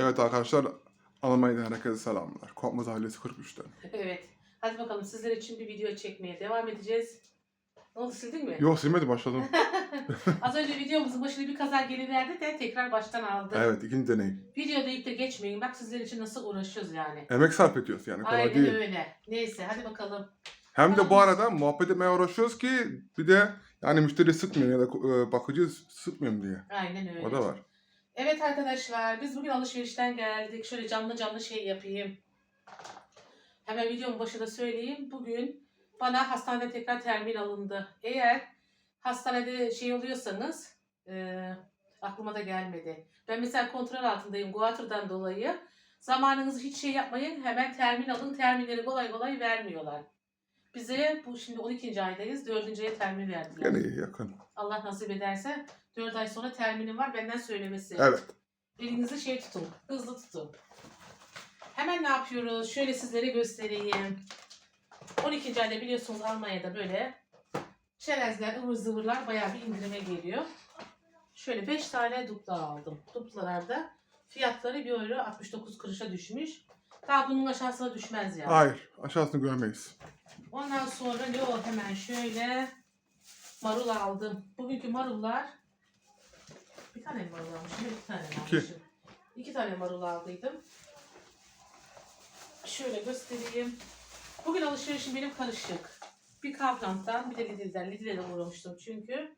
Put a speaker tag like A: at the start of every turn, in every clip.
A: Evet arkadaşlar Almanya'dan herkese selamlar. Korkmaz ailesi 43'ten.
B: Evet. Hadi bakalım sizler için bir video çekmeye devam edeceğiz. Ne oldu sildin mi?
A: Yok silmedi başladım.
B: Az önce videomuzun başına bir kaza geliverdi de tekrar baştan aldım.
A: evet ikinci deney.
B: Video deyip de geçmeyin. Bak sizler için nasıl uğraşıyoruz yani.
A: Emek sarf ediyoruz yani kolay
B: Aynen
A: değil.
B: öyle. Neyse hadi bakalım.
A: Hem de bu arada muhabbet etmeye uğraşıyoruz ki bir de yani müşteri sıkmıyor ya da e, bakıcı sıkmıyorum diye.
B: Aynen öyle.
A: O da var.
B: Evet arkadaşlar biz bugün alışverişten geldik. Şöyle canlı canlı şey yapayım. Hemen videonun başında söyleyeyim. Bugün bana hastanede tekrar termin alındı. Eğer hastanede şey oluyorsanız e, aklıma da gelmedi. Ben mesela kontrol altındayım Guatra'dan dolayı. Zamanınızı hiç şey yapmayın. Hemen termin alın. Terminleri kolay kolay vermiyorlar. Bize bu şimdi 12. aydayız. 4. aya termin verdiler.
A: İyi yakın.
B: Allah nasip ederse 4 ay sonra terminim var benden söylemesi.
A: Evet.
B: Elinizi şey tutun, hızlı tutun. Hemen ne yapıyoruz? Şöyle sizlere göstereyim. 12. ayda biliyorsunuz Almanya'da böyle çerezler, ıvır zıvırlar bayağı bir indirime geliyor. Şöyle 5 tane dupla aldım. Duplalarda fiyatları 1 euro 69 kuruşa düşmüş. Daha bunun aşağısına düşmez yani.
A: Hayır aşağısını görmeyiz.
B: Ondan sonra ne o hemen şöyle marul aldım. Bugünkü marullar bir tane mi marul almışım? İki tane mi
A: İki.
B: almışım? İki tane marul aldıydım. Şöyle göstereyim. Bugün alışverişim benim karışık. Bir Kaufland'dan bir de Lidl'den. Lidl'e de uğramıştım çünkü.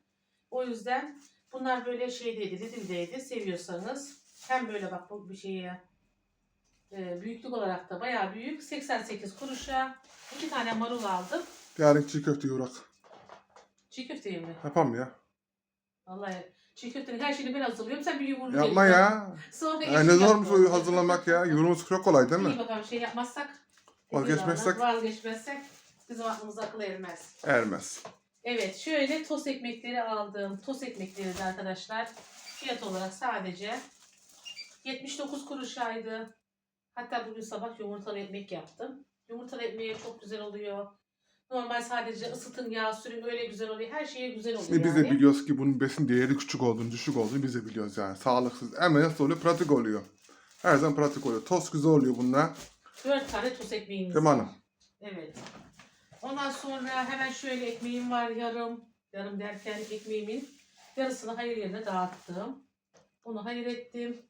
B: O yüzden bunlar böyle şeydeydi, Lidl'deydi. Seviyorsanız hem böyle bak bu bir şeye e, büyüklük olarak da bayağı büyük. 88 kuruşa iki tane marul aldım.
A: Yarın çiğ köfte yorak.
B: Çiğ köfteyi mi?
A: Yapalım ya.
B: Vallahi çiğ köftenin her şeyini ben hazırlıyorum. Sen bir yumurta
A: Yapma
B: yedin.
A: ya.
B: Sonra
A: ya ne
B: eşim
A: zormuş o hazırlamak ya. Yorumunuz çok kolay değil
B: İyi
A: mi?
B: bakalım şey yapmazsak.
A: Vazgeçmezsek?
B: Vazgeçmezsek bizim aklımız akıl ermez.
A: Ermez.
B: Evet şöyle tost ekmekleri aldım. Tost ekmekleri de arkadaşlar fiyat olarak sadece 79 kuruşaydı. Hatta bugün sabah yumurtalı ekmek yaptım. Yumurtalı ekmeği çok güzel oluyor. Normal sadece ısıtın yağ sürün öyle güzel oluyor. Her şeye güzel oluyor
A: Şimdi biz de biliyoruz ki bunun besin değeri küçük olduğunu, düşük olduğunu biz de biliyoruz yani. Sağlıksız. Ama nasıl oluyor? Pratik oluyor. Her zaman pratik oluyor. Tost güzel oluyor bunlar.
B: 4 tane tost ekmeğimiz
A: Değil mi hanım?
B: Evet. Ondan sonra hemen şöyle ekmeğim var yarım. Yarım derken ekmeğimin yarısını hayır yerine dağıttım. Onu hayır ettim.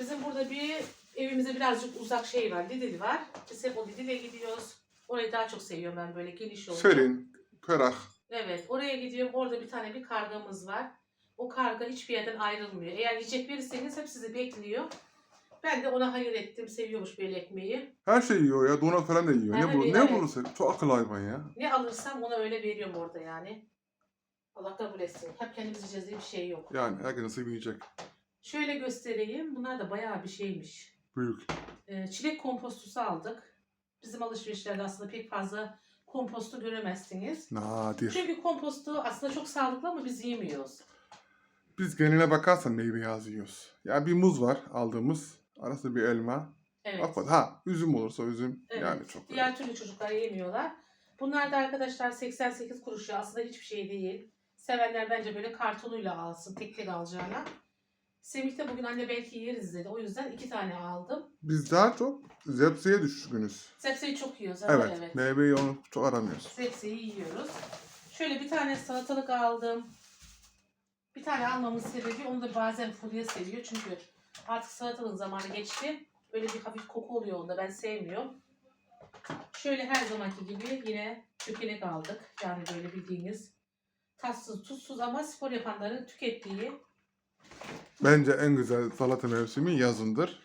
B: Bizim burada bir evimize birazcık uzak şey var. Lidl var. Biz hep o Lidl'e gidiyoruz. Orayı daha çok seviyorum ben böyle geniş oluyor.
A: Serin, ferah.
B: Evet oraya gidiyorum. Orada bir tane bir kargamız var. O karga hiçbir yerden ayrılmıyor. Eğer yiyecek verirseniz hep sizi bekliyor. Ben de ona hayır ettim. Seviyormuş böyle ekmeği.
A: Her şeyi yiyor ya. Donat falan da yiyor. Ne,
B: Evet,
A: bul ne
B: evet.
A: bulursa. Çok akıl hayvan ya.
B: Ne alırsam ona öyle veriyorum orada yani. Allah kabul etsin. Hep kendimiz yiyeceğiz diye bir şey yok.
A: Yani herkes nasıl yiyecek.
B: Şöyle göstereyim. Bunlar da bayağı bir şeymiş.
A: Büyük.
B: Ee, çilek kompostusu aldık. Bizim alışverişlerde aslında pek fazla kompostu göremezsiniz.
A: Nadir.
B: Çünkü kompostu aslında çok sağlıklı ama biz yemiyoruz.
A: Biz geneline bakarsan meyve az yiyoruz. Ya bir muz var aldığımız. Arasında bir elma.
B: Evet.
A: Evet. Ha üzüm olursa üzüm.
B: Evet.
A: Yani çok.
B: Diğer türlü çocuklar yemiyorlar. Bunlar da arkadaşlar 88 kuruş ya. Aslında hiçbir şey değil. Sevenler bence böyle kartonuyla alsın. Tek tek alacağına. Semih de bugün anne belki yeriz dedi. O yüzden iki tane aldım.
A: Biz daha çok zepseye düşkünüz.
B: Sebzeyi çok yiyoruz
A: Evet.
B: evet.
A: Meyveyi onu çok aramıyoruz.
B: Sebzeyi yiyoruz. Şöyle bir tane salatalık aldım. Bir tane almamın sebebi onu da bazen Fulya seviyor. Çünkü artık salatalığın zamanı geçti. Böyle bir hafif koku oluyor onda. Ben sevmiyorum. Şöyle her zamanki gibi yine çökelek aldık. Yani böyle bildiğiniz tatsız tuzsuz ama spor yapanların tükettiği
A: Bence en güzel salata mevsimi yazındır.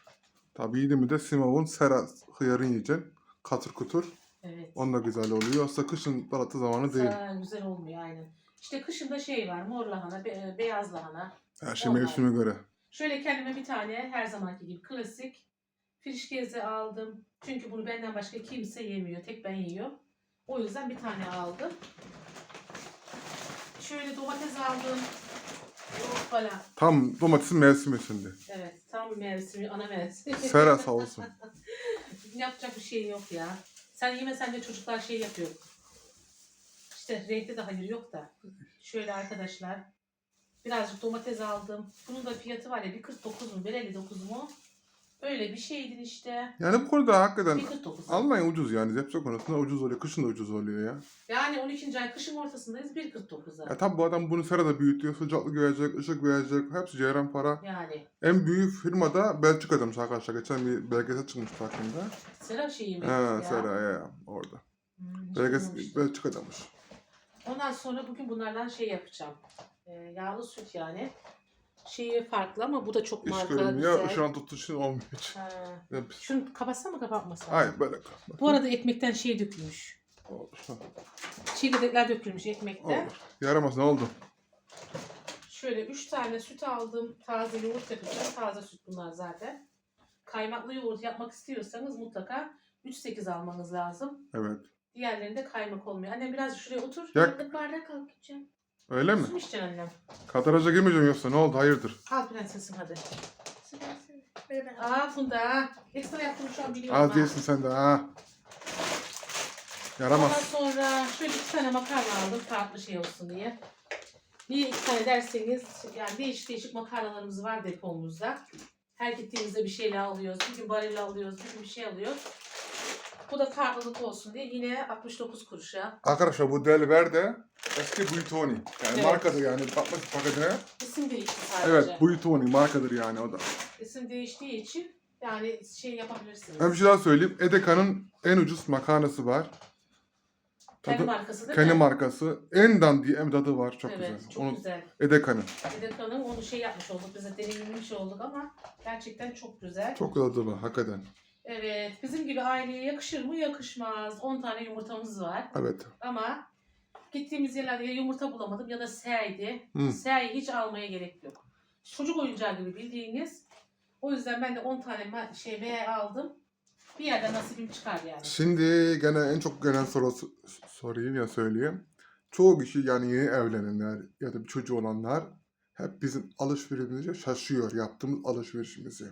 A: Tabii yedi mi de Simov'un sera hıyarını yiyeceksin. Katır kutur.
B: evet.
A: On da güzel oluyor. Aslında kışın salata zamanı değil.
B: Aa, güzel olmuyor aynen. İşte kışında şey var mor lahana, be- beyaz lahana.
A: Her şey
B: Onlar.
A: mevsime göre.
B: Şöyle kendime bir tane her zamanki gibi klasik frişkeze aldım. Çünkü bunu benden başka kimse yemiyor. Tek ben yiyorum. O yüzden bir tane aldım. Şöyle domates aldım. Hoppala.
A: Tam domatesin mevsimi şimdi.
B: Evet tam mevsimi, ana mevsimi.
A: Sera sağ olsun.
B: Yapacak bir şey yok ya. Sen yemesen de çocuklar şey yapıyor. İşte renkte de hayır yok da. Şöyle arkadaşlar. Birazcık domates aldım. Bunun da fiyatı var ya bir 49 mu bir 59 mu? Öyle bir şeydin işte.
A: Yani bu konuda hakikaten
B: 1.49.
A: Almanya ucuz yani. Zepso konusunda ucuz oluyor. Kışın da ucuz oluyor ya.
B: Yani 12. ay kışın ortasındayız 1.49'a.
A: Ya tabi bu adam bunu serada büyütüyor. Sıcaklık verecek, ışık verecek. Hepsi ceyran para.
B: Yani
A: En büyük firma da Belçika'daymış arkadaşlar. Geçen bir belgesel çıkmıştı hakkında.
B: Sera şeyi mi?
A: Ha,
B: ya?
A: Sera ya orada.
B: Hmm,
A: Belgesel
B: duymamıştım.
A: Belçika'daymış.
B: Ondan sonra bugün bunlardan şey yapacağım. Ee, yağlı süt yani. Şeyi farklı ama bu da çok
A: İş
B: marka
A: görünmüyor.
B: güzel.
A: Şu an tutuşun olmuyor hiç.
B: Ha. Şunu kapatsa mı kapatmasa? mı?
A: Hayır böyle.
B: Bu arada ekmekten şey dökülmüş.
A: Olur.
B: Çekirdekler dökülmüş ekmekten.
A: Olur. Yaramaz ne oldu?
B: Şöyle 3 tane süt aldım. Taze yoğurt yapacağım. Taze süt bunlar zaten. Kaymaklı yoğurt yapmak istiyorsanız mutlaka 3-8 almanız lazım.
A: Evet.
B: Diğerlerinde kaymak olmuyor. Annem biraz şuraya otur.
A: Yak.
B: Bir bardak al gideceğim.
A: Öyle mi?
B: Su içeceksin annem.
A: Kadraja girmeyeceğim yoksa ne oldu? Hayırdır?
B: Al prensesim hadi. Aa Funda. Ekstra yaptım şu an biliyorum.
A: Az
B: ha.
A: değilsin sen de ha.
B: Ondan
A: Yaramaz.
B: sonra şöyle iki tane makarna aldım farklı şey olsun diye. Niye iki tane derseniz yani değişik değişik makarnalarımız var depomuzda. Her gittiğimizde bir şeyle alıyoruz. Bir gün barilla alıyoruz, bir gün bir şey alıyoruz. Bu da farklılık olsun diye yine 69 kuruşa.
A: Arkadaşlar bu Delver de eski Buitoni. Yani
B: Evet.
A: markadır yani. Bakmak paketine.
B: İsim değişti sadece.
A: Evet Buitoni markadır yani o da.
B: İsim değiştiği için yani şey yapabilirsiniz.
A: Ben bir şey daha söyleyeyim. Edeka'nın en ucuz makarnası var.
B: Kendi
A: Tadı,
B: markası değil
A: kendi
B: mi?
A: markası. En dandiği en tadı var. Çok
B: evet,
A: güzel.
B: çok
A: Onun
B: güzel.
A: Edeka'nın.
B: Edep Hanım onu şey yapmış olduk, bize deneyimlemiş olduk ama gerçekten çok güzel.
A: Çok güzel tadı var hakikaten.
B: Evet, bizim gibi aileye yakışır mı? Yakışmaz. 10 tane yumurtamız var.
A: Evet.
B: Ama gittiğimiz yerlerde ya yumurta bulamadım ya da seydi.
A: Hı.
B: Sey hiç almaya gerek yok. Çocuk oyuncağı gibi bildiğiniz. O yüzden ben de 10 tane ma- şey V aldım. Bir yerden nasibim çıkar yani.
A: Şimdi gene en çok gelen soru sorayım ya söyleyeyim. Çoğu kişi yani yeni evlenenler ya da bir çocuğu olanlar hep bizim alışverişimize şaşıyor yaptığımız alışverişimizi.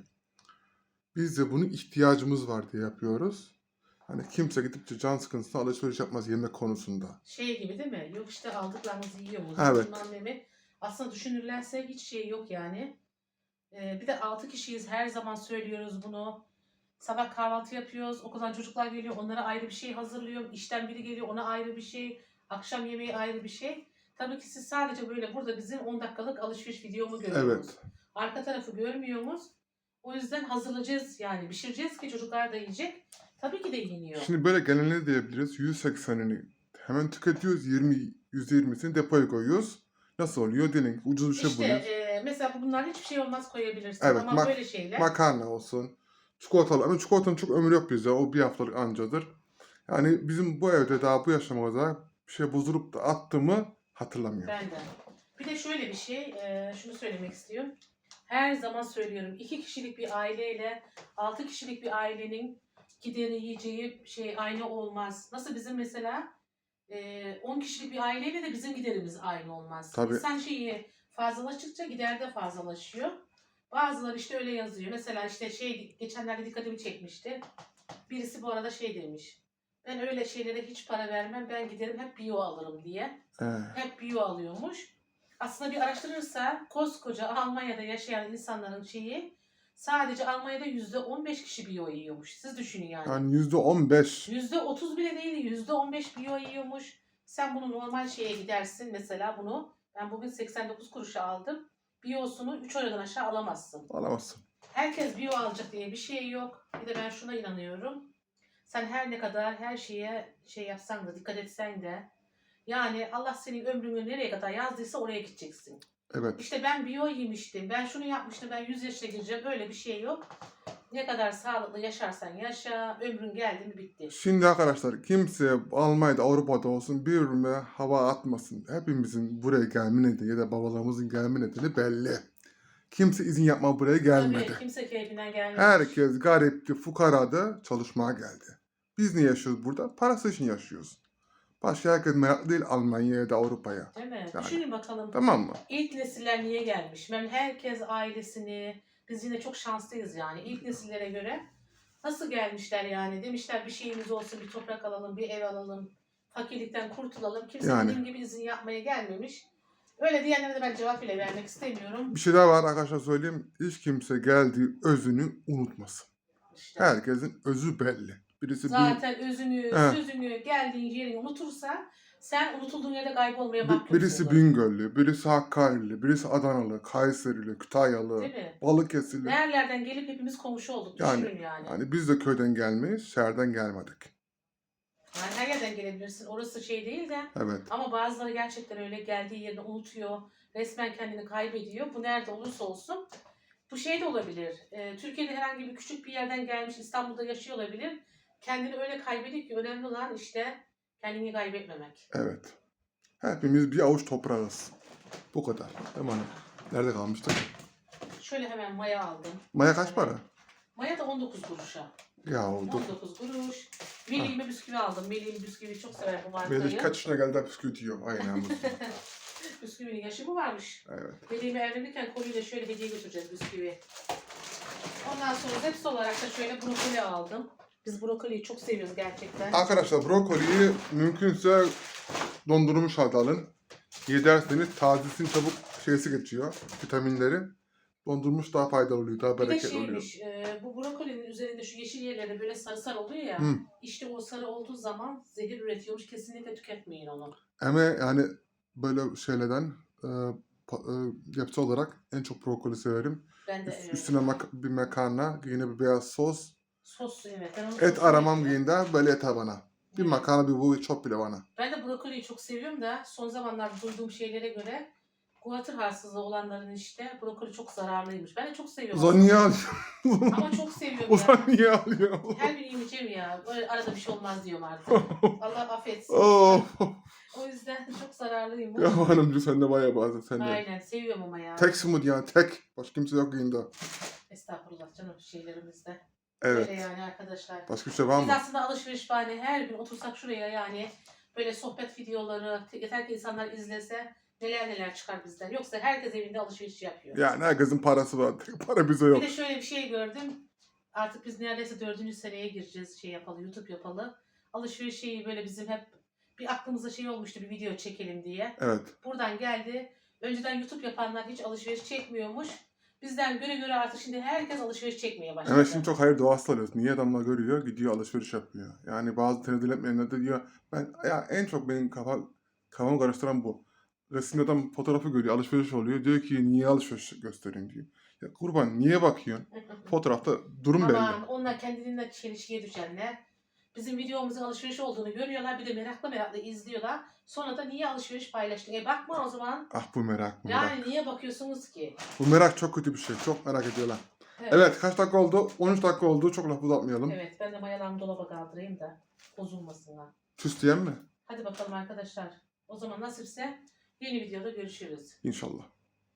A: Biz de bunun ihtiyacımız var diye yapıyoruz. Hani kimse gidip can sıkıntısına alışveriş yapmaz yemek konusunda.
B: Şey gibi değil mi? Yok işte aldıklarımızı yiyoruz.
A: Evet.
B: bilmem ne mi? Aslında düşünürlerse hiç şey yok yani. Ee, bir de 6 kişiyiz. Her zaman söylüyoruz bunu. Sabah kahvaltı yapıyoruz. Okuldan çocuklar geliyor. Onlara ayrı bir şey hazırlıyorum. İşten biri geliyor. Ona ayrı bir şey. Akşam yemeği ayrı bir şey. Tabii ki siz sadece böyle burada bizim 10 dakikalık alışveriş videomu görüyorsunuz.
A: Evet.
B: Arka tarafı görmüyorsunuz. O yüzden hazırlayacağız yani. Pişireceğiz ki çocuklar da yiyecek. Tabii ki de yeniyor.
A: Şimdi böyle genelini diyebiliriz. 180'ini hemen tüketiyoruz. 20 %20'sini depoya koyuyoruz. Nasıl oluyor? Deneyin. Ucuz bir şey
B: İşte
A: buluyoruz.
B: e, mesela bunlar hiçbir şey olmaz koyabilirsin
A: Evet,
B: ama böyle şeyler.
A: Makarna olsun. Çikolatalı. Ama çikolatanın çok ömrü yok bizde. O bir haftalık ancadır. Yani bizim bu evde daha bu yaşamada bir şey bozulup da attığımı hatırlamıyorum.
B: Ben de. Bir de şöyle bir şey, e, şunu söylemek istiyorum. Her zaman söylüyorum. iki kişilik bir aileyle altı kişilik bir ailenin gideri yiyeceği şey aynı olmaz. Nasıl bizim mesela e, 10 kişilik bir aileyle de bizim giderimiz aynı olmaz.
A: Tabii.
B: İnsan şeyi fazlalaştıkça gider de fazlalaşıyor. Bazıları işte öyle yazıyor. Mesela işte şey geçenlerde dikkatimi çekmişti. Birisi bu arada şey demiş. Ben öyle şeylere hiç para vermem. Ben giderim hep bio alırım diye
A: Ee,
B: hep bio alıyormuş. Aslında bir araştırırsa koskoca Almanya'da yaşayan insanların şeyi sadece Almanya'da yüzde 15 kişi bio yiyormuş. Siz düşünün yani.
A: yani %15.
B: Yüzde 30 bile değil yüzde 15 bio yiyormuş. Sen bunu normal şeye gidersin mesela bunu. Ben bugün 89 kuruşa aldım. Biosunu 3 eurodan aşağı alamazsın.
A: Alamazsın.
B: Herkes bio alacak diye bir şey yok. Bir de ben şuna inanıyorum. Sen her ne kadar her şeye şey yapsan da dikkat etsen de yani Allah senin ömrünü nereye kadar yazdıysa oraya gideceksin.
A: Evet.
B: İşte ben bio yemiştim, ben şunu yapmıştım, ben 100 yaşına gireceğim öyle bir şey yok. Ne kadar sağlıklı yaşarsan yaşa, ömrün geldi mi bitti.
A: Şimdi arkadaşlar kimse Almanya'da Avrupa'da olsun birbirine hava atmasın. Hepimizin buraya gelme nedeni ya da babalarımızın gelme nedeni belli. Kimse izin yapma buraya gelmedi.
B: Tabii kimse keyfinden gelmemiş.
A: Herkes garipti, fukaradı, çalışmaya geldi. Biz ne yaşıyoruz burada? Parası için yaşıyoruz. Başka herkes meraklı değil Almanya'ya ya da Avrupa'ya.
B: Değil mi?
A: Yani.
B: Düşünün bakalım.
A: Tamam mı?
B: İlk nesiller niye gelmiş? Ben herkes ailesini, biz yine çok şanslıyız yani. İlk nesillere göre nasıl gelmişler yani? Demişler bir şeyimiz olsun, bir toprak alalım, bir ev alalım. Fakirlikten kurtulalım. Kimse
A: Yani.
B: dediğim gibi izin yapmaya gelmemiş. Öyle diyenlere de ben cevap bile vermek istemiyorum.
A: Bir şey daha var arkadaşlar söyleyeyim. Hiç kimse geldiği özünü unutmasın.
B: İşte.
A: Herkesin özü belli. Birisi bir,
B: Zaten özünü,
A: He.
B: sözünü, geldiğin yerini unutursa sen unutulduğun yerde kaybolmaya
A: bir-
B: mahkumsun.
A: birisi Bingöllü, birisi Hakkari'li, birisi Adanalı, Kayserili, Kütahyalı,
B: Değil mi?
A: Balıkesirli.
B: Nerelerden gelip hepimiz komşu olduk.
A: Yani-
B: Düşünün yani.
A: Yani biz de köyden gelmeyiz, şehirden gelmedik.
B: Yani her yerden gelebilirsin. Orası şey değil de.
A: Evet.
B: Ama bazıları gerçekten öyle geldiği yerini unutuyor. Resmen kendini kaybediyor. Bu nerede olursa olsun. Bu şey de olabilir. Ee, Türkiye'de herhangi bir küçük bir yerden gelmiş İstanbul'da yaşıyor olabilir. Kendini öyle kaybediyor ki önemli olan işte kendini kaybetmemek.
A: Evet. Hepimiz bir avuç toprağız. Bu kadar. Değil mi hanım? Nerede kalmıştık?
B: Şöyle hemen maya aldım.
A: Maya kaç para?
B: Maya da 19 kuruşa.
A: Ya oldu.
B: 19 kuruş. Melih'ime bisküvi aldım. Melih'im bisküvi çok sever bu markayı.
A: Melih kaç yaşına geldi de bisküvit yiyor. Aynen bu.
B: Bisküvinin yaşı mı varmış?
A: Evet.
B: Melih'ime evlenirken koluyla şöyle hediye götüreceğiz bisküvi. Ondan sonra hepsi olarak da şöyle brokoli aldım. Biz brokoliyi çok seviyoruz gerçekten.
A: Arkadaşlar brokoliyi mümkünse dondurulmuş halde alın. Yederseniz tazesinin çabuk şeysi geçiyor. Vitaminleri. Dondurmuş daha faydalı oluyor. Daha
B: Bir de
A: bereketli oluyor.
B: şeymiş, e, bu brokolinin üzerinde şu yeşil yerleri böyle sarı sarı oluyor ya.
A: Hı.
B: İşte o sarı olduğu zaman zehir üretiyormuş. Kesinlikle tüketmeyin onu.
A: Ama yani böyle şeylerden e, pa- e, yapısı olarak en çok brokoli severim.
B: Ben de
A: Üst-
B: evet.
A: Üstüne mak- bir makarna, yine bir beyaz sos.
B: Sos evet. Ben onu
A: Et
B: çok
A: aramam
B: seviyorum.
A: giyinde böyle yeter bana. Bir makarna bir bu çok bile bana.
B: Ben de brokoliyi çok seviyorum da son zamanlarda duyduğum şeylere göre guatr hastalığı olanların işte brokoli çok zararlıymış. Ben de çok seviyorum.
A: Uzan niye alıyor?
B: Ama çok seviyorum
A: Uzan
B: ya.
A: niye alıyor?
B: Her gün yemeyeceğim ya. Böyle arada bir şey olmaz diyorum artık. Allah affetsin.
A: oh.
B: O yüzden çok zararlıyım.
A: Ya hanımcı sen de bayağı bazen sen de.
B: Aynen seviyorum ama ya.
A: Tek smoothie yani tek. Başka kimse yok yayında.
B: Estağfurullah canım şeylerimizde.
A: Evet.
B: Böyle yani arkadaşlar.
A: Başka bir şey var
B: Biz
A: mı?
B: aslında alışveriş bahane her gün otursak şuraya yani böyle sohbet videoları yeter ki insanlar izlese neler neler çıkar bizden. Yoksa herkes evinde alışveriş yapıyor.
A: Yani herkesin parası var. Para bize yok.
B: Bir de şöyle bir şey gördüm. Artık biz neredeyse dördüncü seneye gireceğiz şey yapalı, YouTube yapalı. Alışveriş şeyi böyle bizim hep bir aklımızda şey olmuştu bir video çekelim diye.
A: Evet.
B: Buradan geldi. Önceden YouTube yapanlar hiç alışveriş çekmiyormuş. Bizden göre göre artık şimdi herkes alışveriş çekmeye başladı.
A: Evet şimdi çok hayır duası alıyoruz. Niye adamlar görüyor gidiyor alışveriş yapıyor. Yani bazı tenezzül etmeyenler de diyor. Ben ya en çok benim kafa, kafamı karıştıran bu. Resimde adam fotoğrafı görüyor alışveriş oluyor. Diyor ki niye alışveriş göstereyim diyor. Ya kurban niye bakıyorsun? Fotoğrafta durum belli.
B: Aman onlar kendiliğinden çelişkiye düşenler. Bizim videomuzun alışveriş olduğunu görüyorlar. Bir de merakla merakla izliyorlar. Sonra da niye alışveriş paylaştın? E bakma o zaman.
A: Ah bu merak bu merak.
B: Yani niye bakıyorsunuz ki?
A: Bu merak çok kötü bir şey. Çok merak ediyorlar. Evet kaç dakika oldu? 13 dakika oldu. Çok laf uzatmayalım.
B: Evet ben de mayalarımı dolaba kaldırayım da bozulmasınlar.
A: Süs diyen mi?
B: Hadi bakalım arkadaşlar. O zaman nasipse yeni videoda görüşürüz.
A: İnşallah.